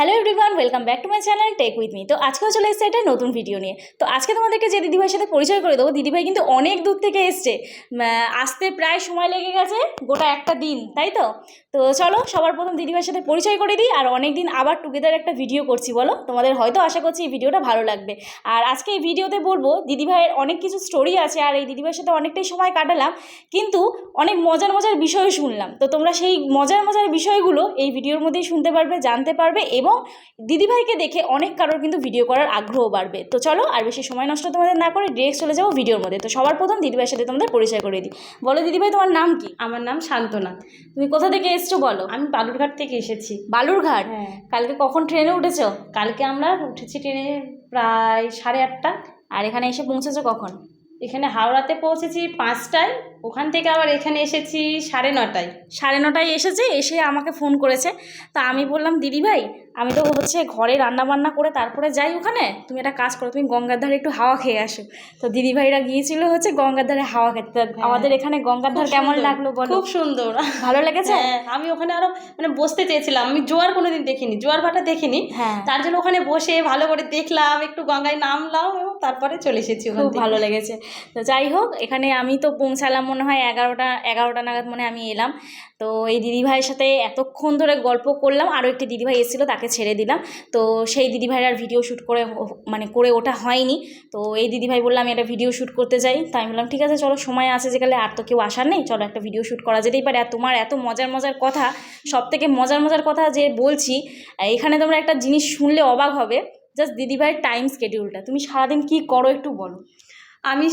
Hello everyone welcome back to my channel tech with me তো আজকেও চলে এসেছে একটা নতুন ভিডিও নিয়ে। তো আজকে তোমাদেরকে যে দিদিভাইয়ের সাথে পরিচয় করে দেবো, দিদিভাই কিন্তু অনেক দূর থেকে এসছে। আসতে প্রায় সময় লেগে গেছে, গোটা একটা দিন, তাই তো? তো চলো, সবার প্রথম দিদিভাইয়ের সাথে পরিচয় করে দিই, আর অনেক দিন আবার টুগেদার একটা ভিডিও করছি, বলো? তোমাদের হয়তো আশা করছি এই ভিডিওটা ভালো লাগবে। আর আজকে এই ভিডিওতে বলব, দিদিভাইয়ের অনেক কিছু স্টোরি আছে, আর এই দিদিভাইয়ের সাথে অনেকটাই সময় কাটালাম, কিন্তু অনেক মজার মজার বিষয় শুনলাম। তো তোমরা সেই মজার মজার বিষয়গুলো এই ভিডিওর মধ্যেই শুনতে পারবে, জানতে পারবে, এবং দিদিভাইকে দেখে অনেক কারোর কিন্তু ভিডিও করার আগ্রহ বাড়বে। তো চলো আর বেশি সময় নষ্ট তোমাদের না করে ডিরেক্ট চলে যাব ভিডিওর মধ্যে। তো সবার প্রথম দিদিভাইয়ের সাথে তোমাদের পরিচয় করে দিই। বলো দিদিভাই তোমার নাম কি? আমার নাম শান্তনা। তুমি কোথা থেকে এসছো বলো? আমি বালুরঘাট থেকে এসেছি। বালুরঘাট? হ্যাঁ। কালকে কখন ট্রেনে উঠেছো? কালকে আমরা উঠেছি ট্রেনে প্রায় সাড়ে আটটা। আর এখানে এসে পৌঁছেছো কখন? এখানে হাওড়াতে পৌঁছেছি পাঁচটায়। ওখান থেকে আবার এখানে এসেছি সাড়ে নটায়। সাড়ে নটায় এসেছে এসে আমাকে ফোন করেছে। তা আমি বললাম দিদি ভাই আমি তো হচ্ছে ঘরে রান্না বান্না করে তারপরে যাই ওখানে। তুমি একটা কাজ করো তুমি গঙ্গার ধারে একটু হাওয়া খেয়ে আসো। তো দিদি ভাইরা গিয়েছিল হচ্ছে গঙ্গার ধারে হাওয়া খেতে। তা আমাদের এখানে গঙ্গার ধার কেমন লাগল বলো? খুব সুন্দর। ভালো লেগেছে? হ্যাঁ আমি ওখানে আরও মানে বসতে চেয়েছিলাম। আমি জোয়ার কোনোদিন দেখিনি জোয়ার ভাটা দেখিনি। হ্যাঁ। তার জন্য ওখানে বসে ভালো করে দেখলাম একটু গঙ্গায় নামলাম এবং তারপরে চলে এসেছি ওখান খুব ভালো লেগেছে। তো যাই হোক এখানে আমি তো পৌঁছালাম মনে হয় এগারোটা এগারোটা নাগাদ মনে আমি এলাম। তো এই দিদিভাইয়ের সাথে এতক্ষণ ধরে গল্প করলাম, আরও একটি দিদিভাই এসেছিল, তাকে ছেড়ে দিলাম। তো সেই দিদিভাইয়ের আর ভিডিও শ্যুট করে মানে করে ওটা হয়নি। তো এই দিদিভাই বললাম আমি একটা ভিডিও শ্যুট করতে যাই। তো আমি বললাম, ঠিক আছে, চলো, সময় আছে যেখানে আর তো কেউ আসার নেই। চলো, একটা ভিডিও শ্যুট করা যেতেই পারে। আর তোমার এত মজার মজার কথা সব থেকে মজার মজার কথা যে বলছি, এখানে তোমরা একটা জিনিস শুনলে অবাক হবে। জাস্ট দিদিভাইয়ের টাইম স্কেডিউলটা তুমি সারাদিন কি করো একটু বলো। আমি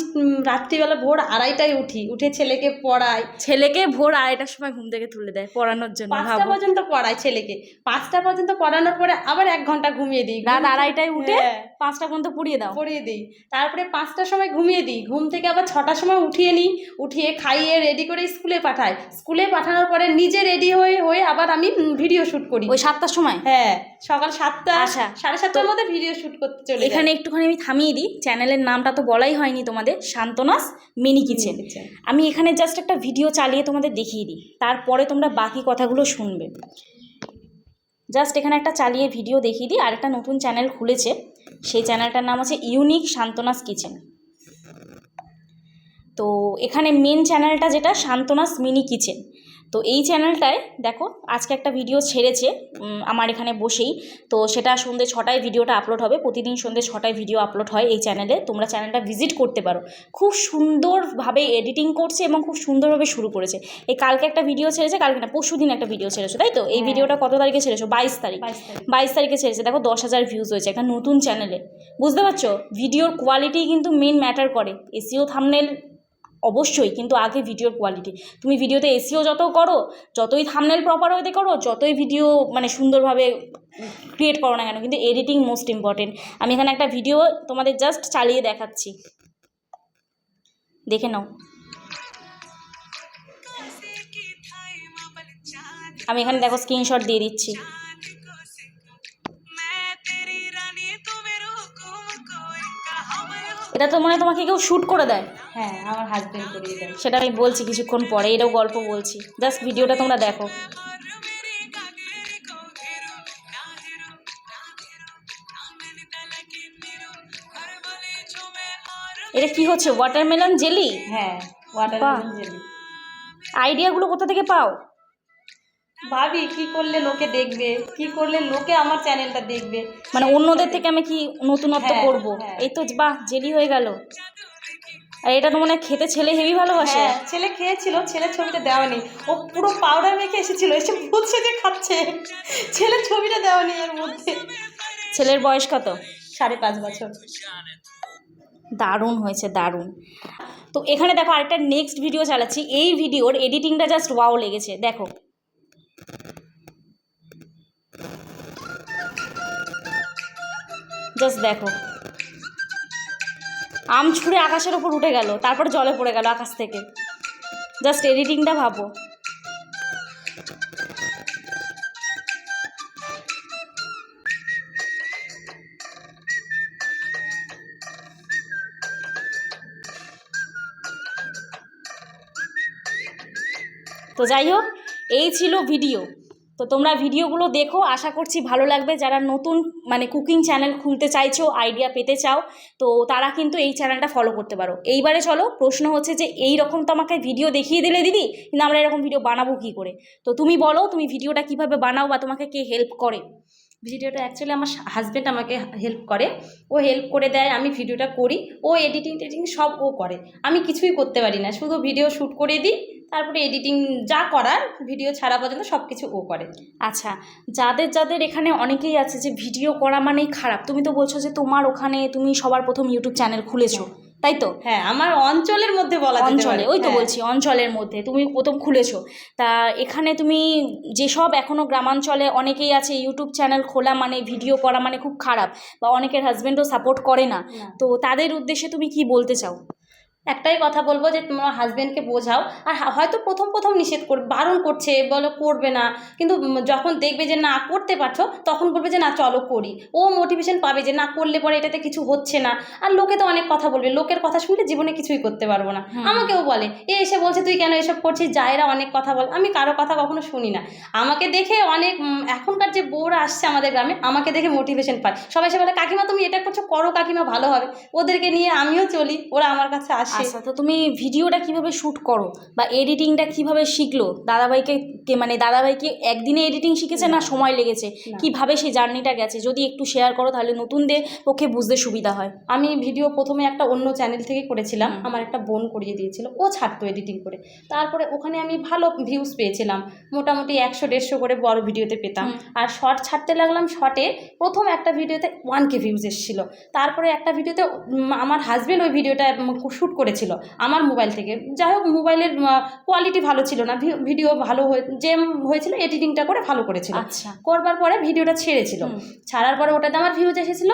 রাত্রিবেলা ভোর আড়াইটায় উঠি উঠে ছেলেকে পড়াই। ছেলেকে ভোর আড়াইটার সময় ঘুম থেকে তুলে দেয় পড়ানোর জন্য পাঁচটা পর্যন্ত পড়াই ছেলেকে। পাঁচটা পর্যন্ত পড়ানোর পরে আবার এক ঘণ্টা ঘুমিয়ে দিই। রাত আড়াইটায় উঠে হ্যাঁ, পাঁচটা পর্যন্ত পড়িয়ে দাও। পড়িয়ে দিই। তারপরে পাঁচটার সময় ঘুমিয়ে দিই। ঘুম থেকে আবার ছটার সময় উঠিয়ে নিই। উঠিয়ে খাইয়ে রেডি করে স্কুলে পাঠাই। স্কুলে পাঠানোর পরে নিজে রেডি হয়ে হয়ে আবার আমি ভিডিও শ্যুট করি। ওই সাতটার সময়? হ্যাঁ। সকাল সাতটা আচ্ছা, সাড়ে সাতটার মধ্যে ভিডিও শ্যুট করতে চলে এখানে একটুখানি আমি থামিয়ে দিই চ্যানেলের নামটা তো বলাই হয়নি তোমাদের শান্তনাস মিনি কিচেন আমি এখানে জাস্ট একটা ভিডিও চালিয়ে তোমাদের দেখিয়ে দিই তারপরে তোমরা বাকি কথাগুলো শুনবে। জাস্ট এখানে একটা চালিয়ে ভিডিও দেখিয়ে দিই আর একটা নতুন চ্যানেল খুলেছে সেই চ্যানেলটার নাম আছে ইউনিক শান্তনাস কিচেন তো এখানে মেন চ্যানেলটা যেটা শান্তনাস মিনি কিচেন তো এই চ্যানেলটায় দেখো আজকে একটা ভিডিও ছেড়েছে আমার এখানে বসেই। তো সেটা সন্ধ্যে ছটায় ভিডিওটা আপলোড হবে। প্রতিদিন সন্ধ্যে ছটায় ভিডিও আপলোড হয় এই চ্যানেলে তোমরা চ্যানেলটা ভিজিট করতে পারো। খুব সুন্দরভাবে এডিটিং করছে এবং খুব সুন্দরভাবে শুরু করেছে। এই কালকে একটা ভিডিও ছেড়েছে কালকে না পরশু দিন একটা ভিডিও ছেড়েছো তাই তো? এই হ্যাঁ। ভিডিওটা কত তারিখে ছেড়েছো? বাইশ তারিখ। বাইশ তারিখ। বাইশ তারিখে ছেড়েছে। দেখো দশ হাজার ভিউজ হয়েছে একটা নতুন চ্যানেলে বুঝতে পারছ? ভিডিওর কোয়ালিটি কিন্তু মেন ম্যাটার করে। এসিও থামনেল অবশ্যই, কিন্তু আগে ভিডিওর কোয়ালিটি তুমি ভিডিওতে এসিও যত করো, যতই থামনেল প্রপার হইতে করো, যতই ভিডিও মানে সুন্দরভাবে ক্রিয়েট করো না কেন, কিন্তু এডিটিং মোস্ট ইম্পর্টেন্ট আমি এখানে একটা ভিডিও তোমাদের জাস্ট চালিয়ে দেখাচ্ছি। দেখে নাও। আমি এখানে দেখো স্ক্রিনশট দিয়ে দিচ্ছি। এটা তো মনে তোমাকে কেউ শ্যুট করে দেয়। হ্যাঁ আমার হাজবেন্ড করিয়ে দেয়। সেটা আমি বলছি কিছুক্ষণ পরে এটাও গল্প বলছি। জাস্ট ভিডিওটা তোমরা দেখো। এটা কি হচ্ছে? ওয়াটারমেলন জেলি হ্যাঁ ওয়াটার বাহ। জেলি আইডিয়াগুলো কোথা থেকে পাও? ভাবি কি করলে লোকে দেখবে? কি করলে লোকে আমার চ্যানেলটা দেখবে? মানে অন্যদের থেকে আমি কি নতুনত্ব হ্যাঁ, করব? হ্যাঁ। এই তো বাহ জেলি হয়ে গেল। আর এটা তো মনে হয় খেতে ছেলে হেভি ভালোবাসে। হ্যাঁ ছেলে খেয়েছিল ছেলের ছবিটা দেওয়া নেই ও পুরো পাউডার মেখে এসেছিল এসে বলছে যে খাচ্ছে। ছেলের ছবিটা দেওয়া নেই এর মধ্যে। ছেলের বয়স কত? সাড়ে পাঁচ বছর। দারুণ হয়েছে দারুণ। তো এখানে দেখো আরেকটা নেক্সট ভিডিও চালাচ্ছি। এই ভিডিওর এডিটিংটা জাস্ট ওয়াও লেগেছে। দেখো জাস্ট দেখো। আম ছুঁড়ে আকাশের ওপর উঠে গেল, তারপর জলে পড়ে গেল আকাশ থেকে। জাস্ট এডিটিংটা ভাবো। তো যাই হোক, এই ছিল ভিডিও তো তোমরা ভিডিওগুলো দেখো, আশা করছি ভালো লাগবে। যারা নতুন মানে কুকিং চ্যানেল খুলতে চাইছো আইডিয়া পেতে চাও, তো তারা কিন্তু এই চ্যানেলটা ফলো করতে পারো। এইবারে চলো, প্রশ্ন হচ্ছে যে এই রকম তো আমাকে ভিডিও দেখিয়ে দিলে দিদি, কিন্তু আমরা এরকম ভিডিও বানাবো কী করে? তো তুমি বলো, তুমি ভিডিওটা কীভাবে বানাও বা তোমাকে কে হেল্প করে? ভিডিওটা অ্যাকচুয়ালি আমার হাজব্যান্ড আমাকে হেল্প করে। ও হেল্প করে দেয়, আমি ভিডিওটা করি। ও এডিটিং টেডিটিং সব ও করে। আমি কিছুই করতে পারি না, শুধু ভিডিও শ্যুট করে দিই তারপরে এডিটিং যা করার ভিডিও ছাড়া পর্যন্ত সব কিছু ও করে। আচ্ছা যাদের যাদের এখানে অনেকেই আছে যে ভিডিও করা মানেই খারাপ তুমি তো বলছো যে তোমার ওখানে তুমি সবার প্রথম ইউটিউব চ্যানেল খুলেছো তাই তো? হ্যাঁ আমার অঞ্চলের মধ্যে বলা অঞ্চলে ওই তো হ্যাঁ। বলছি অঞ্চলের মধ্যে তুমি প্রথম খুলেছো। তা এখানে তুমি যেসব এখনও গ্রামাঞ্চলে অনেকেই আছে ইউটিউব চ্যানেল খোলা মানে ভিডিও করা মানে খুব খারাপ বা অনেকের হাজব্যান্ডও সাপোর্ট করে না না। তো তাদের উদ্দেশ্যে তুমি কি বলতে চাও? একটাই কথা বলব যে তোমার হাজব্যান্ডকে বোঝাও। আর হয়তো প্রথম প্রথম নিষেধ কর বারণ করছে বলো করবে না। কিন্তু যখন দেখবে যে না করতে পারছ তখন বলবে যে না চলো করি। ও মোটিভেশন পাবে যে না করলে পরে এটাতে কিছু হচ্ছে না। আর লোকে তো অনেক কথা বলবে। লোকের কথা শুনলে জীবনে কিছুই করতে পারব না। আমাকেও বলে এ এসে বলছে তুই কেন এসব করছিস? জায়রা অনেক কথা বল আমি কারও কথা কখনো শুনি না। আমাকে দেখে অনেক এখনকার যে বউরা আসছে আমাদের গ্রামে আমাকে দেখে মোটিভেশন পায়। সবাই সে বলে কাকিমা তুমি এটা করছ করো কাকিমা ভালো হবে। ওদেরকে নিয়ে আমিও চলি। ওরা আমার কাছে আসে। আচ্ছা তো তুমি ভিডিওটা কীভাবে শ্যুট করো? বা এডিটিংটা কীভাবে শিখলো? দাদাভাইকে মানে দাদাভাই কি একদিনে এডিটিং শিখেছে না। সময় লেগেছে। কীভাবে সেই জার্নিটা গেছে? যদি একটু শেয়ার করো তাহলে নতুনদের পক্ষে বুঝতে সুবিধা হয়। আমি ভিডিও প্রথমে একটা অন্য চ্যানেল থেকে করেছিলাম। আমার একটা বোন করিয়ে দিয়েছিল। ও ছাড়তো এডিটিং করে। তারপরে ওখানে আমি ভালো ভিউজ পেয়েছিলাম। মোটামুটি একশো দেড়শো করে বড় ভিডিওতে পেতাম। আর শর্ট ছাড়তে লাগলাম শর্টে প্রথম একটা ভিডিওতে ওয়ান কে ভিউজ এসেছিল। তারপরে একটা ভিডিওতে আমার হাজব্যান্ড ওই ভিডিওটা শ্যুট করেছিল আমার মোবাইল থেকে। যাই হোক মোবাইলের কোয়ালিটি ভালো ছিল না। ভিডিও ভালো হয়ে যে হয়েছিল এডিটিংটা করে ভালো করেছিল। আচ্ছা। করবার পরে ভিডিওটা ছেড়েছিল। ছাড়ার পরে ওটাতে আমার ভিউজ এসেছিল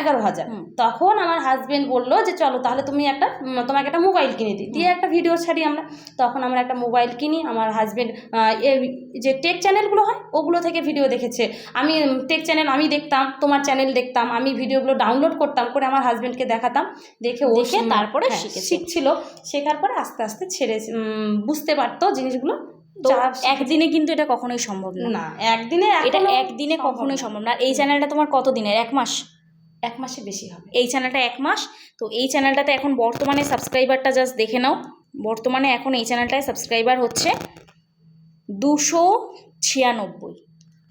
এগারো হাজার। তখন আমার হাজবেন্ড বলল যে চলো তাহলে তুমি একটা তোমাকে একটা মোবাইল কিনে দিই। দিয়ে একটা ভিডিও ছাড়ি আমরা। তখন আমরা একটা মোবাইল কিনি। আমার হাজবেন্ড যে টেক চ্যানেলগুলো হয় ওগুলো থেকে ভিডিও দেখেছে। আমি টেক চ্যানেল আমি দেখতাম তোমার চ্যানেল দেখতাম আমি ভিডিওগুলো ডাউনলোড করতাম করে আমার হাজবেন্ডকে দেখাতাম। দেখে ওকে তারপরে হ্যাঁ, শিখেছে। শিখছিল শেখার পরে আস্তে আস্তে ছেড়ে বুঝতে পারতো জিনিসগুলো। তো একদিনে কিন্তু এটা কখনোই সম্ভব না। না একদিনে এটা একদিনে কখনোই সম্ভব না। এই চ্যানেলটা তোমার কত দিনের? এক মাস? এক মাসে বেশি হবে। এই চ্যানেলটা এক মাস। তো এই চ্যানেলটাতে এখন বর্তমানে সাবস্ক্রাইবারটা জাস্ট দেখে নাও। বর্তমানে এখন এই চ্যানেলটায় সাবস্ক্রাইবার হচ্ছে দুশো ছিয়ানব্বই।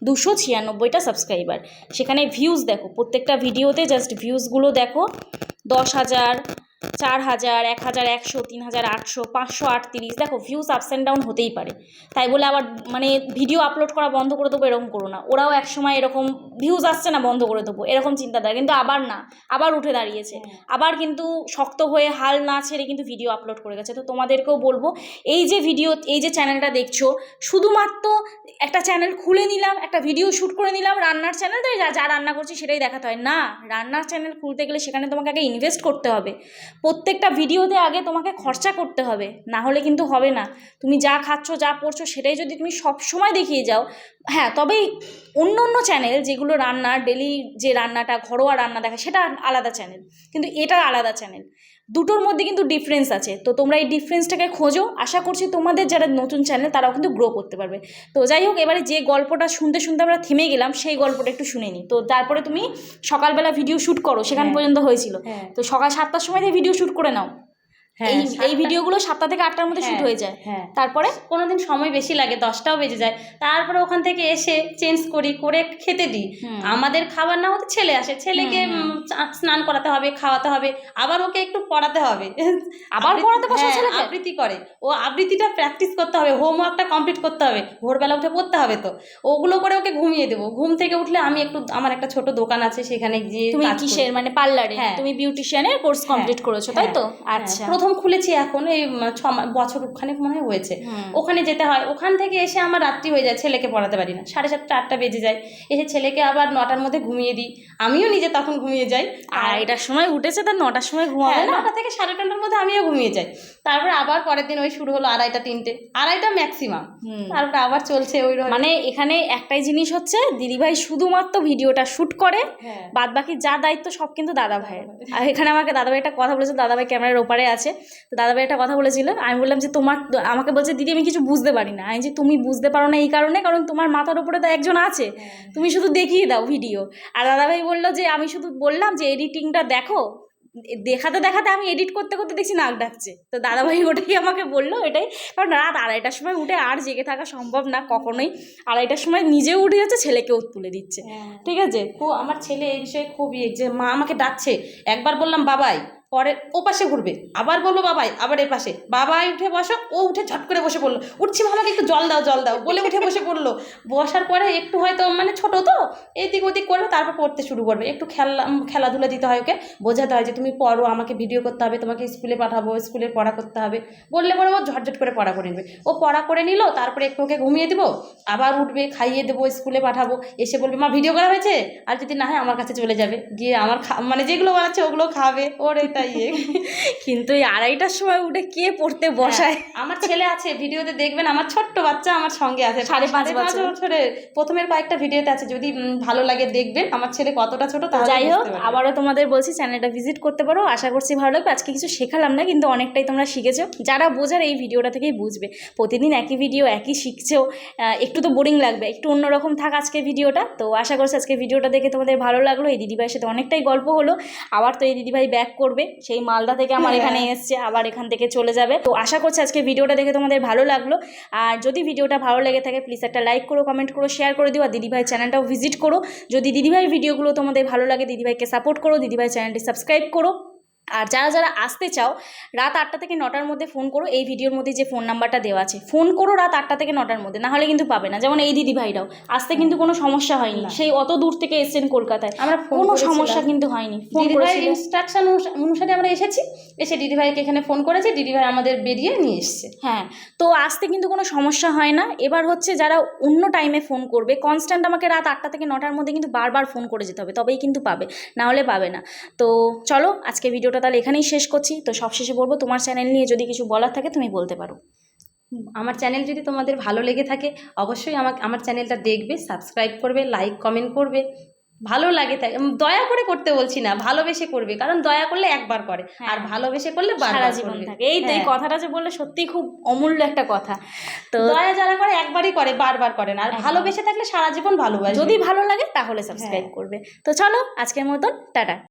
দুশো ছিয়ানব্বইটা সাবস্ক্রাইবার সেখানে ভিউজ দেখো প্রত্যেকটা ভিডিওতে জাস্ট ভিউজগুলো দেখো। দশ হাজার চার হাজার এক হাজার একশো তিন হাজার আটশো পাঁচশো আটত্রিশ। দেখো ভিউজ আপস অ্যান্ড ডাউন হতেই পারে। তাই বলে আবার মানে ভিডিও আপলোড করা বন্ধ করে দেবো এরকম করো না। ওরাও একসময় এরকম ভিউজ আসছে না বন্ধ করে দেবো এরকম চিন্তাধারা। কিন্তু আবার না আবার উঠে দাঁড়িয়েছে। আবার কিন্তু শক্ত হয়ে হাল না ছেড়ে কিন্তু ভিডিও আপলোড করে গেছে। তো তোমাদেরকেও বলব এই যে ভিডিও এই যে চ্যানেলটা দেখছ শুধুমাত্র একটা চ্যানেল খুলে নিলাম একটা ভিডিও শ্যুট করে নিলাম রান্নার চ্যানেল তাই যা যা রান্না করছি সেটাই দেখাতে হয়। না রান্নার চ্যানেল খুলতে গেলে সেখানে তোমাকে আগে ইনভেস্ট করতে হবে। প্রত্যেকটা ভিডিওতে আগে তোমাকে খরচা করতে হবে, না হলে কিন্তু হবে না। তুমি যা খাচ্ছ, যা পড়ছো সেটাই যদি তুমি সব সময় দেখিয়ে যাও হ্যাঁ তবে অন্য অন্য চ্যানেল যেগুলো রান্না ডেলি যে রান্নাটা, ঘরোয়া রান্না দেখা, সেটা আলাদা চ্যানেল কিন্তু এটা আলাদা চ্যানেল দুটোর মধ্যে কিন্তু ডিফারেন্স আছে। তো তোমরা এই ডিফারেন্সটাকে খোঁজো। আশা করছি তোমাদের যারা নতুন চ্যানেল তারাও কিন্তু গ্রো করতে পারবে। তো যাই হোক এবারে যে গল্পটা শুনতে শুনতে আমরা থেমে গেলাম সেই গল্পটা একটু শুনে নিই। তো তারপরে তুমি সকালবেলা ভিডিও শ্যুট করো সেখান হ্যাঁ। পর্যন্ত হয়েছিল। হ্যাঁ। তো সকাল সাতটার সময় দিয়ে ভিডিও শ্যুট করে নাও। এই এই ভিডিওগুলো সাতটা থেকে আটটার মধ্যে শ্যুট হ্যাঁ, হয়ে যায়। হ্যাঁ। তারপরে কোনোদিন সময় বেশি লাগে দশটাও বেজে যায়। তারপরে ওখান থেকে এসে চেঞ্জ করি করে খেতে দিই। আমাদের খাবার না হতে ছেলে আসে। ছেলেকে স্নান করাতে হবে খাওয়াতে হবে। আবার ওকে একটু পড়াতে হবে। আবার পড়াতে বসো হ্যাঁ, আবৃত্তি করে। ও আবৃত্তিটা প্র্যাকটিস করতে হবে হোমওয়ার্কটা কমপ্লিট করতে হবে। ভোরবেলা উঠে পড়তে হবে তো। ওগুলো করে ওকে ঘুমিয়ে দেবো। ঘুম থেকে উঠলে আমি একটু আমার একটা ছোট দোকান আছে সেখানে গিয়ে তুমি কিসের? মানে পার্লারে? হ্যাঁ। তুমি বিউটিশিয়ানের কোর্স কমপ্লিট করেছ তাই তো? হ্যাঁ, আচ্ছা। প্রথম খুলেছি এখন এই ছ বছর ওখানে মনে হয় হয়েছে। ওখানে যেতে হয় ওখান থেকে এসে আমার রাত্রি হয়ে যায় ছেলেকে পড়াতে পারি না। সাড়ে সাতটা আটটা বেজে যায়। এসে ছেলেকে আবার নটার মধ্যে ঘুমিয়ে দিই। আমিও নিজে তখন ঘুমিয়ে যাই। আর এটার সময় উঠেছে তার নটার সময় ঘুমাবে হ্যাঁ, নটা থেকে সাড়ে নটার মধ্যে আমিও ঘুমিয়ে যাই। তারপরে আবার পরের দিন ওই শুরু হলো আড়াইটা তিনটে। আড়াইটা ম্যাক্সিমাম। তারপরে আবার চলছে ওই মানে এখানে একটাই জিনিস হচ্ছে দিদিভাই শুধুমাত্র ভিডিওটা শুট করে হ্যাঁ। বাদ বাকি যা দায়িত্ব সব কিন্তু দাদা ভাইয়ের আর এখানে আমাকে দাদাভাই একটা কথা বলেছে দাদাভাই ক্যামেরার ওপারে আছে। তো দাদাভাই একটা কথা বলেছিল। আমি বললাম যে তোমার আমাকে বলছে দিদি আমি কিছু বুঝতে পারি না আমি যে তুমি বুঝতে পারো না এই কারণে কারণ তোমার মাথার উপরে তো একজন আছে। তুমি শুধু দেখিয়ে দাও ভিডিও। আর দাদাভাই বলল যে আমি শুধু বললাম যে এডিটিংটা দেখো। দেখাতে দেখাতে আমি এডিট করতে করতে দেখছি নাক ডাকছে। তো দাদাভাই ওটাই আমাকে বলল এটাই কারণ রাত আড়াইটার সময় উঠে আর জেগে থাকা সম্ভব না কখনোই। আড়াইটার সময় নিজেও উঠে যাচ্ছে ছেলেকেও তুলে দিচ্ছে। ঠিক আছে? খুব আমার ছেলে এই বিষয়ে খুব ইয়ে যে মা আমাকে ডাকছে। একবার বললাম বাবাই পরে ও পাশে ঘুরবে। আবার বলব বাবাই, আবার এ পাশে। বাবাই উঠে বসো। ও উঠে ঝট করে বসে পড়ল। উঠছি ভালো একটু জল দাও জল দাও। বলে উঠে বসে পড়ল। বসার পরে একটু হয়তো মানে ছোট তো, এদিক ওদিক করবে, তারপর পড়তে শুরু করবে। একটু খেলা খেলাধুলা দিতে হয় ওকে। বোঝাতে হয় যে, তুমি পড়ো, আমাকে ভিডিও করতে হবে, তোমাকে স্কুলে পাঠাবো স্কুলে পড়া করতে হবে। বললে পরে ও ঝটঝট করে পড়া করে নেবে। ও পড়া করে নিল, তারপরে একটু ওকে ঘুমিয়ে দেবো। আবার উঠবে, খাইয়ে দেবো স্কুলে পাঠাবো। এসে বলবে, মা ভিডিও করা হয়েছে? আর যদি না হয়, আমার কাছে চলে যাবে। গিয়ে আমার মানে যেগুলো বানাচ্ছে, ওগুলো খাবে। ওর এটা ইয়ে কিন্তু এই আড়াইটার সময় উঠে কে পড়তে বসায়? আমার ছেলে আছে ভিডিওতে দেখবেন আমার ছোট্ট বাচ্চা আমার সঙ্গে আছে। সাড়ে পাঁচ বছর। বছরের প্রথমের কয়েকটা ভিডিওতে আছে যদি ভালো লাগে দেখবেন। আমার ছেলে কতটা ছোট তা যাই হোক আবারও তোমাদের বলছি চ্যানেলটা ভিজিট করতে পারো। আশা করছি ভালো লাগবে। আজকে কিছু শেখালাম না কিন্তু অনেকটাই তোমরা শিখেছো। যারা বোঝার এই ভিডিওটা থেকেই বুঝবে। প্রতিদিন একই ভিডিও একই শিখছো। আহ, একটু তো বোরিং লাগবে। একটু অন্যরকম থাক আজকে ভিডিওটা। তো আশা করছি আজকে ভিডিওটা দেখে তোমাদের ভালো লাগল। এই দিদিভাইয়ের সাথে অনেকটাই গল্প হলো। আবার তো এই দিদিভাই ব্যাক করবে। সেই মালদা থেকে আমার হ্যাঁ। এখানে এসছে আবার এখান থেকে চলে যাবে। তো আশা করছি আজকে ভিডিওটা দেখে তোমাদের ভালো লাগল। আর যদি ভিডিওটা ভালো লেগে থাকে প্লিজ একটা লাইক করো কমেন্ট করো শেয়ার করে দিও আর দিদিভাই চ্যানেলটাও ভিজিট করো। যদি দিদিভাই ভিডিওগুলো তোমাদের ভালো লাগে দিদিভাইকে সাপোর্ট করো দিদিভাই চ্যানেলটি সাবস্ক্রাইব করো। আর যারা যারা আসতে চাও রাত আটটা থেকে নটার মধ্যে ফোন করো এই ভিডিওর মধ্যে যে ফোন নাম্বারটা দেওয়া আছে। ফোন করো রাত আটটা থেকে নটার মধ্যে নাহলে কিন্তু পাবে না। যেমন এই দিদিভাইরাও আসতে কিন্তু কোনো সমস্যা হয়নি। সেই অত দূর থেকে এসেছেন কলকাতায়। আমরা কোনো সমস্যা কিন্তু হয়নি। দিদিভাইয়ের ইনস্ট্রাকশন অনুসারে আমরা এসেছি। এসে দিদিভাইকে এখানে ফোন করেছি। দিদিভাই আমাদের বেরিয়ে নিয়ে এসছে। হ্যাঁ তো আসতে কিন্তু কোনো সমস্যা হয় না। এবার হচ্ছে যারা অন্য টাইমে ফোন করবে কনস্ট্যান্ট আমাকে রাত আটটা থেকে নটার মধ্যে কিন্তু বারবার ফোন করে যেতে হবে। তবেই কিন্তু পাবে না হলে পাবে না। তো চলো আজকে ভিডিওটা তাহলে এখানেই শেষ করছি। তো সবশেষে বলব তোমার চ্যানেল নিয়ে যদি কিছু বলার থাকে তুমি বলতে পারো। আমার চ্যানেল যদি তোমাদের ভালো লেগে থাকে অবশ্যই আমাকে আমার চ্যানেলটা দেখবে সাবস্ক্রাইব করবে লাইক কমেন্ট করবে। ভালো লাগে দয়া করে করতে বলছি না ভালোবেসে করবে কারণ দয়া করলে একবার করে আর হ্যাঁ। ভালোবেসে করলে সারা জীবন থাকে। এই তো এই হ্যাঁ। কথাটা যে বললে সত্যিই খুব অমূল্য একটা কথা। তো দয়া যারা করে একবারই করে বারবার করে না আর ভালোবেসে থাকলে সারা জীবন ভালোবাসবে। যদি ভালো লাগে তাহলে সাবস্ক্রাইব করবে। তো চলো আজকের মতন টাটা।